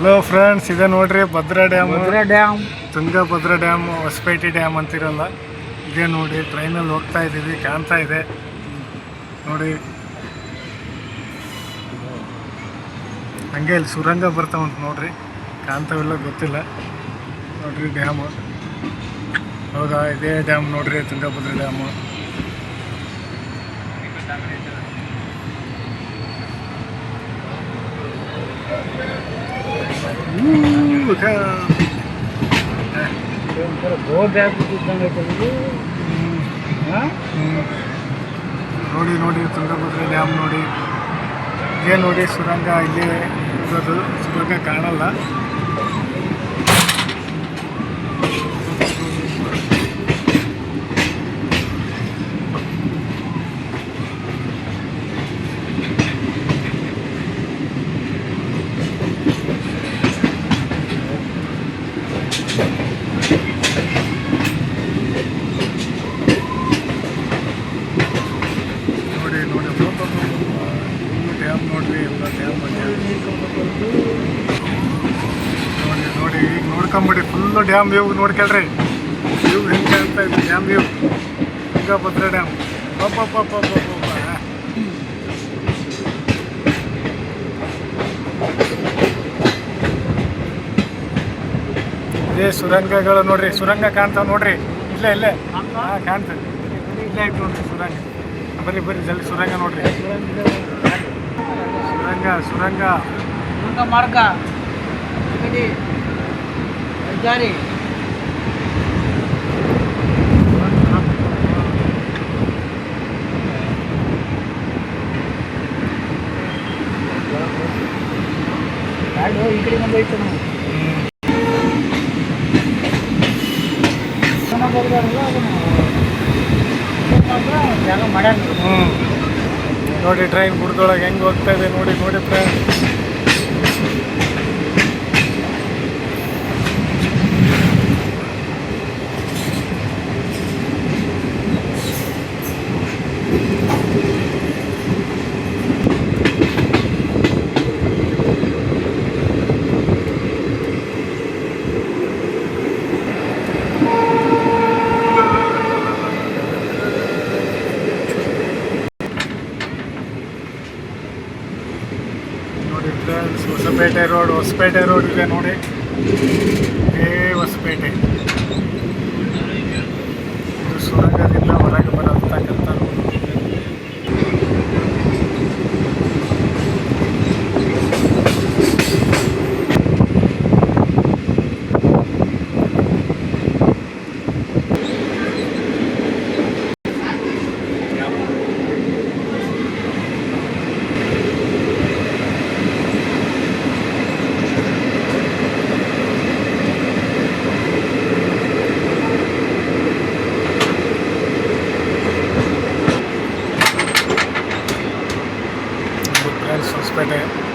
Hello friends ಇದೆ ನೋಡ್ರಿ Bhadra dam Bhadra dam Tungabhadra dam Hosapete dam ಅಂತಿರಲ್ಲ. ಇದೇ ನೋಡಿ ಟ್ರೈನಲ್ಲಿ ಹೋಗ್ತಾ ಇದ್ದೀವಿ ಕಾಣ್ತಾ ಇದೆ. ನೋಡಿ. ಹಂಗೆ ಇಲ್ಲಿ ಸುರಂಗ ಬರ್ತಾವಂತ ನೋಡ್ರಿ. ಕಾಣ್ತಾವಿಲ್ಲ ಗೊತ್ತಿಲ್ಲ. ನೋಡ್ರಿ ಡ್ಯಾಮು ಹೌದಾ ಇದೇ ಡ್ಯಾಮ್ ನೋಡ್ರಿ ತುಂಗಭದ್ರಾ ಡ್ಯಾಮು ಊ, ಡ್ಯಾಮ್. ಒಂಥರ ಬೋಟ್ ಹಾಕ್ಬಿಟ್ಟಿದ್ದಂಗೆ ಐತೆ ಇದು. ಹಾ? ಹ್ಮ್. ನೋಡಿ ನೋಡಿ ತುಂಗಭದ್ರಾ ಡ್ಯಾಮ್ ನೋಡಿ ಇದೇ ನೋಡಿ ಸುರಂಗ ಇಲ್ಲಿ ಇರೋದು ಸುರಂಗ ಕಾಣಲ್ಲ ನೋಡಿ ನೋಡಿ ಡ್ಯಾಮ್ ನೋಡ್ರಿ ಎಲ್ಲ ಡ್ಯಾಮ್ ನೋಡಿ ನೋಡಿ ಈಗ ನೋಡ್ಕೊಂಬಿಡಿ ಫುಲ್ ಡ್ಯಾಮ್ ವ್ಯೂ ನೋಡ್ಕೊಳ್ರಿ ವ್ಯೂ ಹೆಂಗೆ ಅಂತ ಇದೆ ಡ್ಯಾಮ್ ವ್ಯೂ ತುಂಗಭದ್ರಾ ಡ್ಯಾಮ್ ಪಾಪ ಇದೇ ಸುರಂಗಗಳು ನೋಡ್ರಿ, ಸುರಂಗ ಕಾಣ್ತಾವ ನೋಡ್ರಿ. ಇಲ್ಲೇ ಇಲ್ಲೇ. ಹಾಂ ಕಾಣ್ತದೆ ಇಲ್ಲೇ ಆಯ್ತು ನೋಡ್ರಿ ಸುರಂಗ. ಬರ್ರಿ ಬರ್ರಿ ಜಲ್ದಿ ಸುರಂಗ ನೋಡ್ರಿ. ಸುರಂಗ ಸುರಂಗ. ಮಾರ್ಗ. ಗಾಡಿ. ಈ ಕಡೆ ಹ್ಞೂ ನೋಡಿ ಟ್ರೈನ್ ಗುಡ್ದೊಳಗೆ ಹೆಂಗೆ ಹೋಗ್ತಾ ಇದೆ ನೋಡಿ ನೋಡಿ friends Hosapete road Hosapete road ಇದೆ ನೋಡಿ. ಏ ಹೊಸಪೇಟೆ. ബന്ധപ്പെട്ട്